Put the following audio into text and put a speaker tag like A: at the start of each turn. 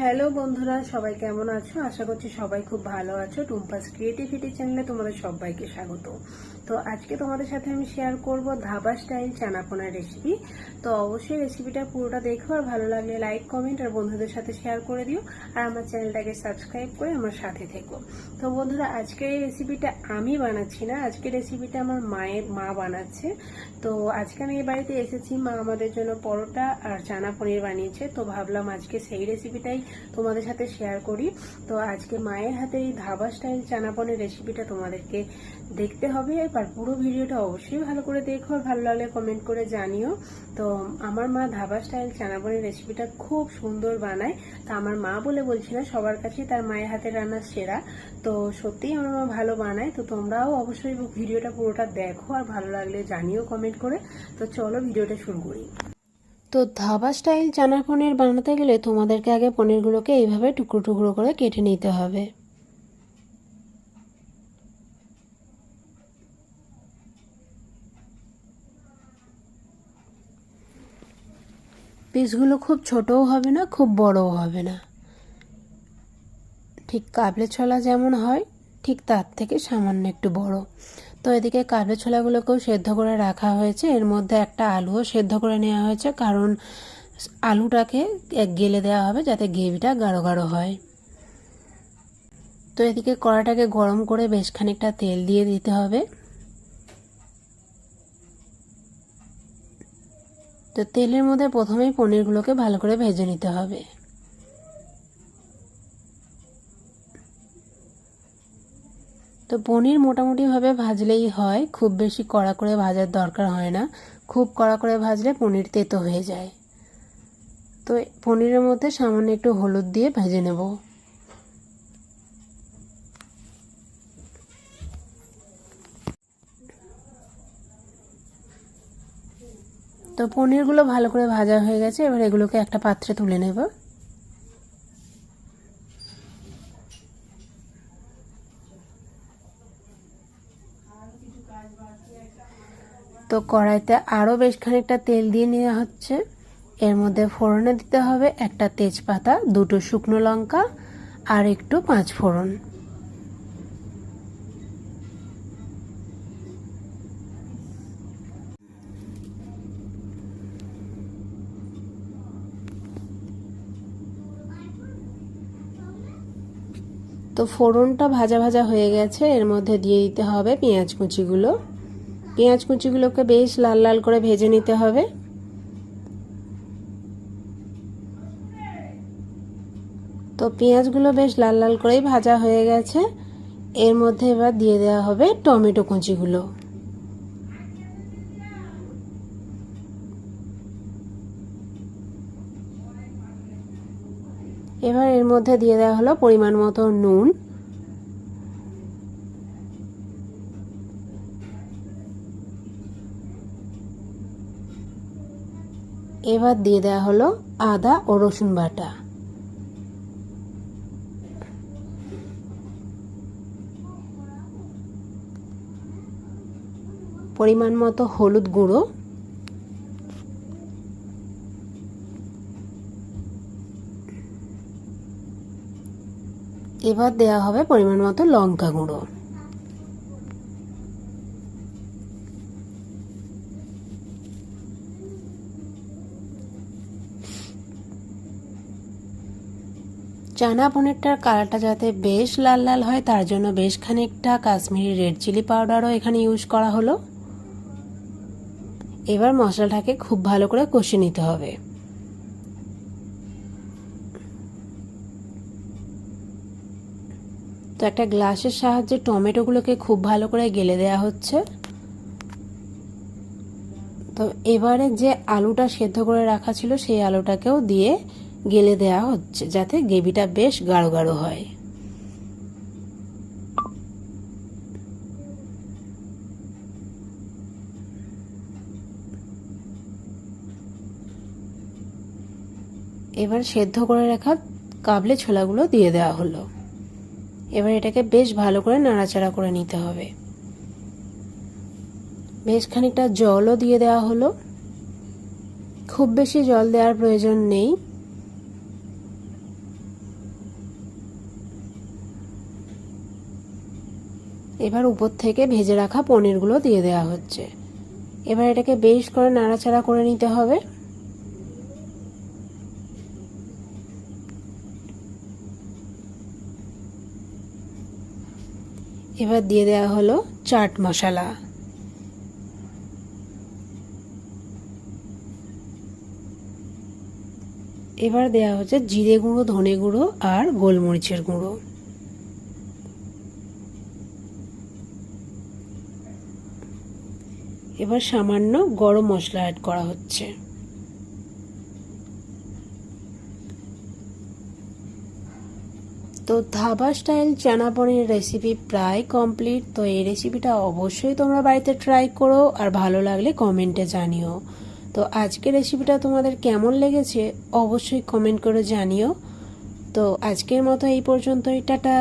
A: Hello বন্ধুরা, সবাই কেমন আছো? আশা করছি সবাই খুব ভালো আছো। টুম্পাস ক্রিয়েটিভিটি চ্যানেলে তোমাদের সবাইকে স্বাগত। তো আজকে তোমাদের সাথে আমি শেয়ার করব ধাবা স্টাইল চানাপোনার রেসিপি তো অবশ্যই রেসিপিটা পুরোটা দেখো আর ভালো লাগলে লাইক কমেন্ট আর বন্ধুদের সাথে শেয়ার করে দিও। আর আমার চ্যানেলটাকে সাবস্ক্রাইব করে আমার সাথে থেকো। তো বন্ধুরা আজকের এই রেসিপিটা আমি বানাচ্ছি না আজকের রেসিপিটা আমার মায়ের মা বানাচ্ছে। তো আজকে আমি এই বাড়িতে এসেছি, মা আমাদের জন্য পরোটা আর চানা পনির বানিয়েছে। তো ভাবলাম আজকে সেই রেসিপিটাই তোমাদের সাথে শেয়ার করি। তো আজকে মায়ের হাতে এই ধাবা স্টাইল চানা পনির রেসিপিটা তোমাদেরকে দেখতে হবে। আর পুরো ভিডিওটা অবশ্যই ভালো করে দেখো আর ভালো লাগলে কমেন্ট করে জানিও। তো আমার মা ধাবা স্টাইল চানা পনির রেসিপিটা খুব সুন্দর বানায়। তা আমার মা বলে বলছি না সবার কাছেই তার মায়ের হাতে রান্না সেরা। তো সত্যিই আমার মা ভালো বানায়। তো তোমরাও অবশ্যই ভিডিওটা পুরোটা দেখো আর ভালো লাগলে জানিও কমেন্ট করে। তো চলো ভিডিওটা শুরু করি। তো ধাবা স্টাইল চানা পনির বানাতে গেলে তোমাদেরকে আগে পনিরগুলোকে এইভাবে টুকরো টুকরো করে কেটে নিতে হবে। পিসগুলো খুব ছোটও হবে না, খুব বড়ও হবে না। ঠিক কাবলে ছোলা যেমন হয়, ঠিক তার থেকে সামান্য একটু বড়। তো এদিকে কাবলে ছোলাগুলোকেও সেদ্ধ করে রাখা হয়েছে। এর মধ্যে একটা আলুও সেদ্ধ করে নেওয়া হয়েছে, কারণ আলুটাকে গেলে দেওয়া হবে যাতে গ্রেভিটা গাঢ় গাঢ় হয়। তো এদিকে কড়াটাকে গরম করে বেশ খানিকটা তেল দিয়ে দিতে হবে। তো তেলের মধ্যে প্রথমেই পনিরগুলোকে ভালো করে ভেজে নিতে হবে। তো পনির মোটামুটিভাবে ভাজলেই হয়, খুব বেশি কড়া করে ভাজার দরকার হয় না। খুব কড়া করে ভাজলে পনির তেতো হয়ে যায়। তো পনিরের মধ্যে সামান্য একটু হলুদ দিয়ে ভেজে নেব। তো পনিরগুলো ভালো করে ভাজা হয়ে গেছে, এবার এগুলোকে একটা পাত্রে তুলে নেব। তো কড়াইতে আরও বেশ খানিকটা তেল দিয়ে নেওয়া হচ্ছে। এর মধ্যে ফোড়নে দিতে হবে একটা তেজপাতা, দুটো শুকনো লঙ্কা, আর একটু পাঁচ ফোড়ন তো ফোড়নটা ভাজা ভাজা হয়ে গেছে, এর মধ্যে দিয়ে দিতে হবে পেঁয়াজ কুচিগুলো। পেঁয়াজ কুচিগুলোকে বেশ লাল লাল করে ভেজে নিতে হবে। তো পেঁয়াজগুলো বেশ লাল লাল করেই ভাজা হয়ে গেছে। এর মধ্যে এবার দিয়ে দেওয়া হবে টমেটো কুচিগুলো। এবার এর মধ্যে দিয়ে দেওয়া হলো পরিমাণ মতো নুন। এবার দিয়ে দেওয়া হলো আদা ও রসুন বাটা। পরিমাণ মতো হলুদ গুঁড়ো। এবার দেওয়া হবে পরিমাণ মতো লঙ্কা গুঁড়ো। চানা পনিরটার কালারটা যাতে বেশ লাল লাল হয়, তার জন্য বেশ খানিকটা কাশ্মীরি রেড চিলি পাউডারও এখানে ইউজ করা হলো। এবার মশলাটাকে খুব ভালো করে কষে নিতে হবে। তো একটা গ্লাসের সাহায্যে টমেটোগুলোকে খুব ভালো করে গেলে দেওয়া হচ্ছে। তো এবারে যে আলুটা সেদ্ধ করে রাখা ছিল, সেই আলুটাকেও দিয়ে গেলে দেওয়া হচ্ছে, যাতে গ্রেভিটা বেশ গাঢ় গাঢ় হয়। এবার সেদ্ধ করে রাখা কাবলে ছোলাগুলো দিয়ে দেওয়া হলো। এবার এটাকে বেশ ভালো করে নাড়াচাড়া করে নিতে হবে। বেশ খানিকটা জলও দিয়ে দেওয়া হলো। খুব বেশি জল দেওয়ার প্রয়োজন নেই। এবার উপর থেকে ভেজে রাখা পনিরগুলো দিয়ে দেওয়া হচ্ছে। এবার এটাকে বেশ করে নাড়াচাড়া করে নিতে হবে। এবার দিয়ে দেওয়া হলো চাট মশলা। এবার দেওয়া হচ্ছে জিরে গুঁড়ো, ধনে গুঁড়ো আর গোলমরিচের গুঁড়ো। এবার সামান্য গরম মশলা অ্যাড করা হচ্ছে। তো ধাবা স্টাইল চানা পনির রেসিপি প্রায় কমপ্লিট তো এই রেসিপিটা অবশ্যই তোমরা বাড়িতে ট্রাই করো আর ভালো লাগলে কমেন্টে জানিও। তো আজকের রেসিপিটা তোমাদের কেমন লেগেছে অবশ্যই কমেন্ট করে জানিও। তো আজকের মতো এই পর্যন্তই, টাটা।